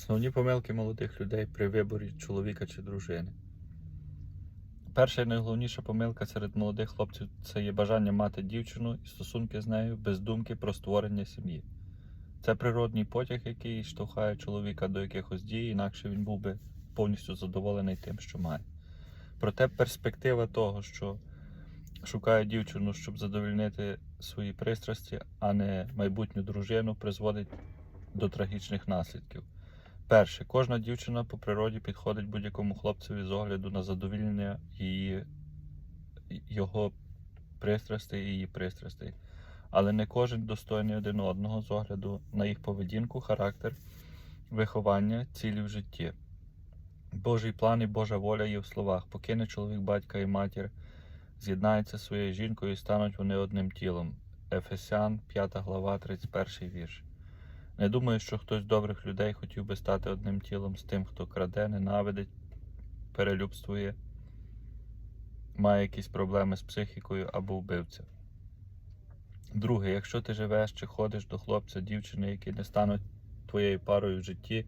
Основні помилки молодих людей при виборі чоловіка чи дружини. Перша і найголовніша помилка серед молодих хлопців це є бажання мати дівчину і стосунки з нею без думки про створення сім'ї. Це природній потяг, який штовхає чоловіка до якихось дій, інакше він був би повністю задоволений тим, що має. Проте перспектива того, що шукає дівчину, щоб задовольнити свої пристрасті, а не майбутню дружину, призводить до трагічних наслідків. Перше, кожна дівчина по природі підходить будь-якому хлопцеві з огляду на задовільнення її, його пристрастей і її пристрастей. Але не кожен достойний один одного з огляду на їх поведінку, характер, виховання, цілі в житті. Божий план і Божа воля є в словах. Покине чоловік батька і матір, з'єднається зі своєю жінкою і стануть вони одним тілом. Ефесян, 5 глава, 31 вірш. Не думаю, що хтось з добрих людей хотів би стати одним тілом з тим, хто краде, ненавидить, перелюбствує, має якісь проблеми з психікою або вбивця. Друге, якщо ти живеш чи ходиш до хлопця, дівчини, які не стануть твоєю парою в житті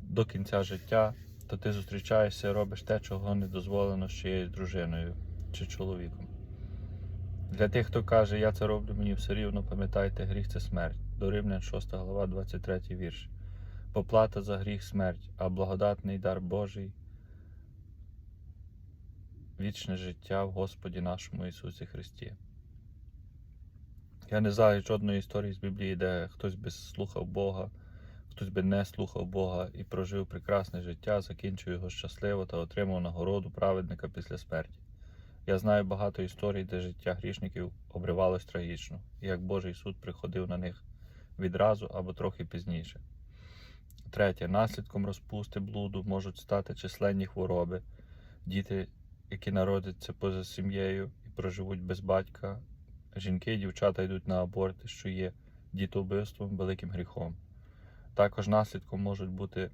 до кінця життя, то ти зустрічаєшся робиш те, чого не дозволено з чиєюсь дружиною чи чоловіком. Для тих, хто каже, я це роблю мені все рівно, пам'ятайте, гріх це смерть. До Римлян 6 глава, 23 вірш. Поплата за гріх смерть, а благодатний дар Божий вічне життя в Господі нашому Ісусі Христі. Я не знаю жодної історії з Біблії, де хтось би слухав Бога, хтось би не слухав Бога і прожив прекрасне життя, закінчив його щасливо та отримав нагороду праведника після смерті. Я знаю багато історій, де життя грішників обривалось трагічно, і як Божий суд приходив на них відразу або трохи пізніше. Третє. Наслідком розпусти блуду можуть стати численні хвороби, діти, які народяться поза сім'єю і проживуть без батька, жінки і дівчата йдуть на аборти, що є дітовбивством, великим гріхом. Також наслідком можуть бути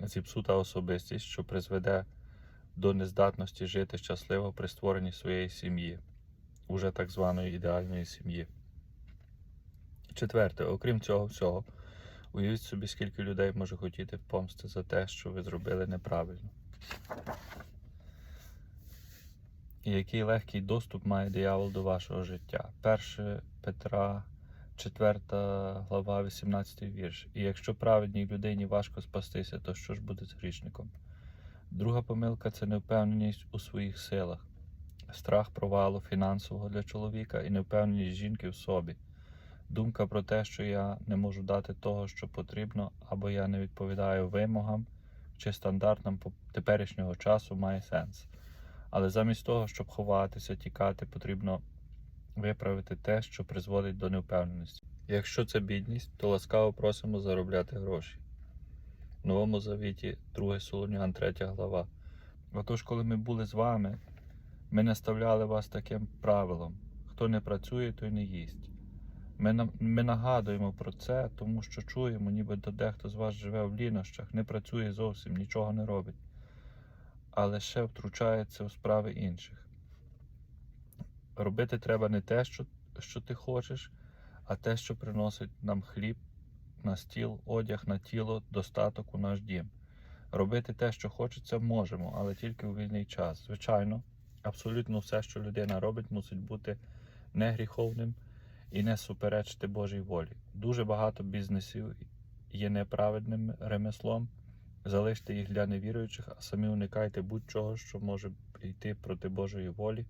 зіпсута особистість, що призведе до нездатності жити щасливо при створенні своєї сім'ї, уже так званої ідеальної сім'ї. Четверте, окрім цього всього, уявіть собі, скільки людей може хотіти помсти за те, що ви зробили неправильно. І який легкий доступ має диявол до вашого життя. 1 Петра, 4 глава, 18 вірш. І якщо праведній людині важко спастися, то що ж буде з грішником? Друга помилка це невпевненість у своїх силах, страх провалу фінансового для чоловіка і невпевненість жінки в собі. Думка про те, що я не можу дати того, що потрібно, або я не відповідаю вимогам чи стандартам теперішнього часу, має сенс. Але замість того, щоб ховатися, тікати, потрібно виправити те, що призводить до невпевненості. Якщо це бідність, то ласкаво просимо заробляти гроші. В Новому Завіті, 2 Солонян, 3 глава. Отож, коли ми були з вами, ми наставляли вас таким правилом: хто не працює, той не їсть. Ми, ми нагадуємо про це, тому що чуємо, ніби дехто з вас живе в лінощах, не працює зовсім, нічого не робить, але ще втручається у справи інших. Робити треба не те, що, що ти хочеш, а те, що приносить нам хліб на стіл, одяг на тіло, достаток у наш дім. Робити те, що хочеться, можемо, але тільки у вільний час. Звичайно, абсолютно все, що людина робить, мусить бути не гріховним і не суперечити Божій волі. Дуже багато бізнесів є неправедним ремеслом. Залиште їх для невіруючих, а самі уникайте будь-чого, що може йти проти Божої волі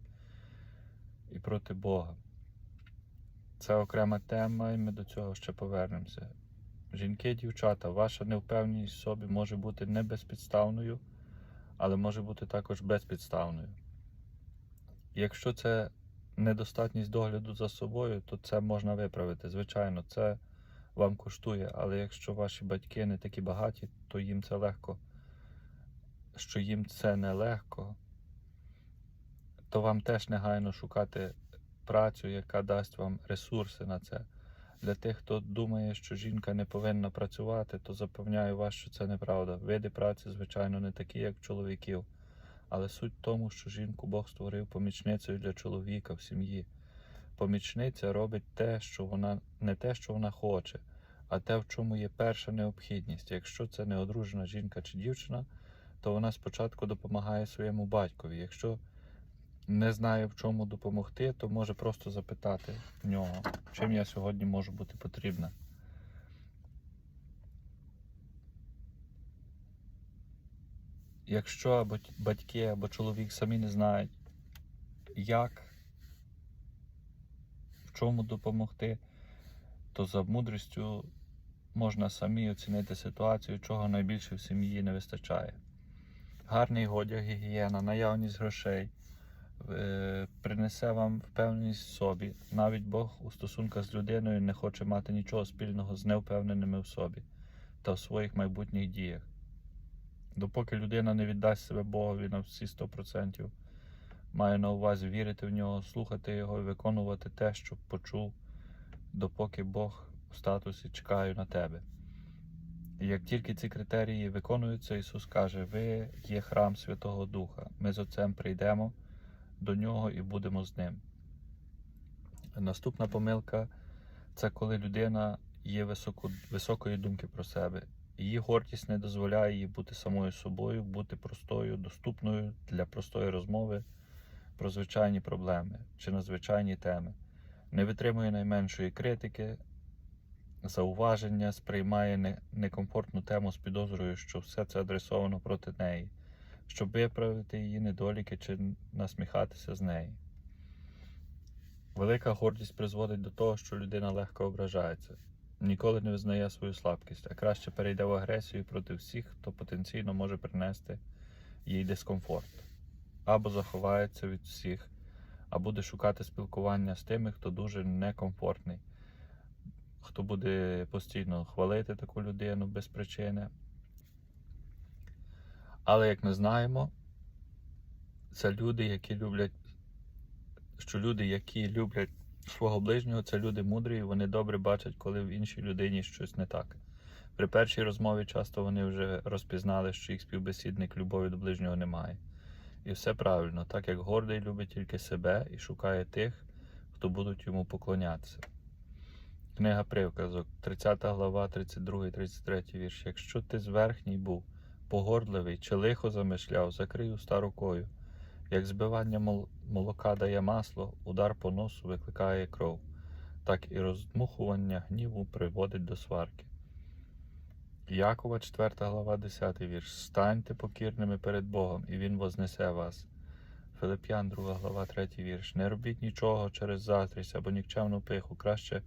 і проти Бога. Це окрема тема, і ми до цього ще повернемося. Жінки, дівчата, ваша невпевненість в собі може бути не безпідставною, але може бути також безпідставною. Якщо це недостатність догляду за собою, то це можна виправити. Звичайно, це вам коштує, але якщо ваші батьки не такі багаті, то їм це легко. Що їм це не легко, то вам теж негайно шукати працю, яка дасть вам ресурси на це. Для тих, хто думає, що жінка не повинна працювати, то запевняю вас, що це неправда. Види праці, звичайно, не такі, як чоловіків. Але суть в тому, що жінку Бог створив помічницею для чоловіка в сім'ї. Помічниця робить те, що вона не те, що вона хоче, а те, в чому є перша необхідність. Якщо це не одружена жінка чи дівчина, то вона спочатку допомагає своєму батькові. Якщо не знає, в чому допомогти, то може просто запитати в нього, чим я сьогодні можу бути потрібна. Якщо батьки, або чоловік самі не знають, як, в чому допомогти, то за мудрістю можна самі оцінити ситуацію, чого найбільше в сім'ї не вистачає. Гарний одяг, гігієна, наявність грошей е, принесе вам впевненість в собі. Навіть Бог у стосунках з людиною не хоче мати нічого спільного з невпевненими в собі та в своїх майбутніх діях. Допоки людина не віддасть себе Богові на всі 100%, має на увазі вірити в нього, слухати його і виконувати те, що почув, допоки Бог в статусі чекаю на тебе. І як тільки ці критерії виконуються, Ісус каже: Ви є храм Святого Духа. Ми з Отцем прийдемо до нього і будемо з ним. Наступна помилка це коли людина є високо, високої думки про себе. Її гордість не дозволяє їй бути самою собою, бути простою, доступною для простої розмови про звичайні проблеми чи надзвичайні теми. Не витримує найменшої критики, зауваження, сприймає некомфортну тему з підозрою, що все це адресовано проти неї, щоб виправити її недоліки чи насміхатися з неї. Велика гордість призводить до того, що людина легко ображається, ніколи не визнає свою слабкість, а краще перейде в агресію проти всіх, хто потенційно може принести їй дискомфорт, або заховається від всіх, а буде шукати спілкування з тими, хто дуже некомфортний, хто буде постійно хвалити таку людину без причини. Але як ми знаємо, це люди, які люблять, що люди, які люблять свого ближнього, це люди мудрі, і вони добре бачать, коли в іншій людині щось не так. При першій розмові часто вони вже розпізнали, що їх співбесідник любові до ближнього не має. І все правильно, так як гордий любить тільки себе і шукає тих, хто будуть йому поклонятися. Книга Привказок, 30 глава, 32, 33 вірш. Якщо ти зверхній був, погордливий чи лихо замишляв, закрий уста рукою. Як збивання молока дає масло, удар по носу викликає кров, так і роздмухування гніву приводить до сварки. Якова, 4 глава, 10 вірш. Станьте покірними перед Богом, і Він вознесе вас. Филип'ян, 2 глава, 3 вірш. Не робіть нічого через заздрість або нікчемну пиху. Краще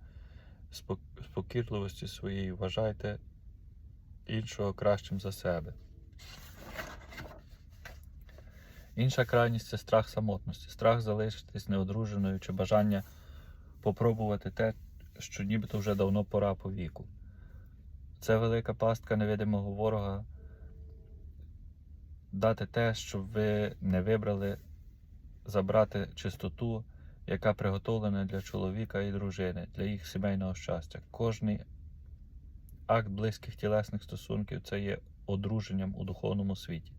з покірливості своєї вважайте іншого кращим за себе. Інша крайність це страх самотності, страх залишитись неодруженою чи бажання попробувати те, що нібито вже давно пора по віку. Це велика пастка невидимого ворога дати те, щоб ви не вибрали забрати чистоту, яка приготовлена для чоловіка і дружини, для їх сімейного щастя. Кожний акт близьких тілесних стосунків це є одруженням у духовному світі.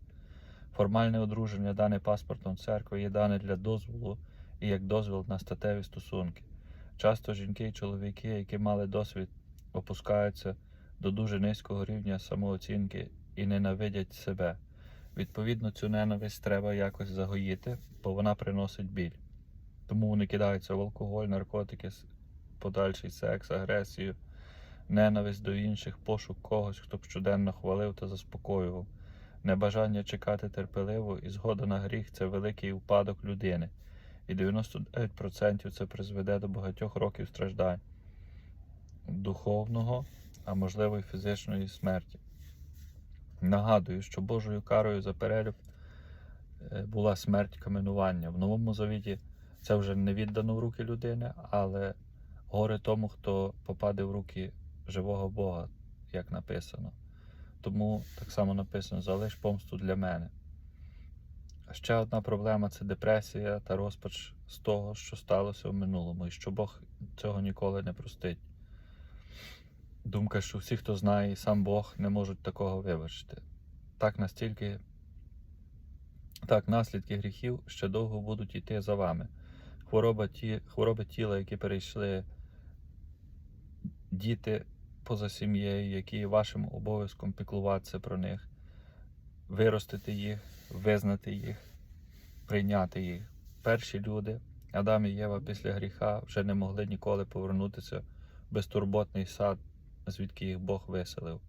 Формальне одруження, дане паспортом церкви, є дане для дозволу і як дозвіл на статеві стосунки. Часто жінки і чоловіки, які мали досвід, опускаються до дуже низького рівня самооцінки і ненавидять себе. Відповідно, цю ненависть треба якось загоїти, бо вона приносить біль. Тому вони кидаються в алкоголь, наркотики, подальший секс, агресію, ненависть до інших, пошук когось, хто б щоденно хвалив та заспокоював. Небажання чекати терпеливо і згода на гріх це великий упадок людини, і 99% це призведе до багатьох років страждань, духовного, а можливо й фізичної смерті. Нагадую, що Божою карою за перелюб е, була смерть каменування. В Новому Завіті це вже не віддано в руки людини, але горе тому, хто попаде в руки живого Бога, як написано. Тому так само написано: залиш помсту для мене. Ще одна проблема це депресія та розпач з того, що сталося в минулому, і що Бог цього ніколи не простить. Думка, що всі, хто знає, і сам Бог не можуть такого вибачити. Так настільки, так, наслідки гріхів ще довго будуть йти за вами. Хвороба ті, хвороби тіла, які перейшли діти поза сім'єю, які є вашим обов'язком піклуватися про них, виростити їх, визнати їх, прийняти їх. Перші люди, Адам і Єва після гріха, вже не могли ніколи повернутися в безтурботний сад, звідки їх Бог виселив.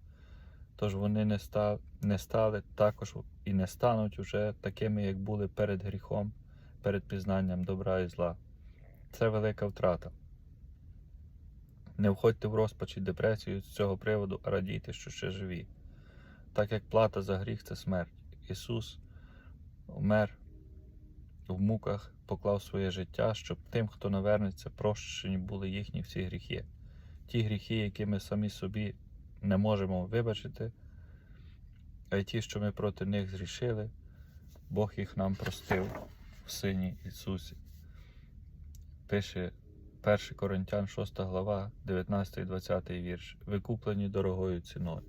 Тож вони не, ста, не стали також і не стануть уже такими, як були перед гріхом, перед пізнанням добра і зла. Це велика втрата. Не входьте в розпач і депресію з цього приводу, а радійте, що ще живі. Так як плата за гріх це смерть. Ісус вмер в муках, поклав своє життя, щоб тим, хто навернеться, прощені були їхні всі гріхи. Ті гріхи, які ми самі собі не можемо вибачити, а й ті, що ми проти них зрішили, Бог їх нам простив в Сині Ісусі. Пише 1 Коринтян, 6 глава, 19 і 20 вірш. викуплені дорогою ціною.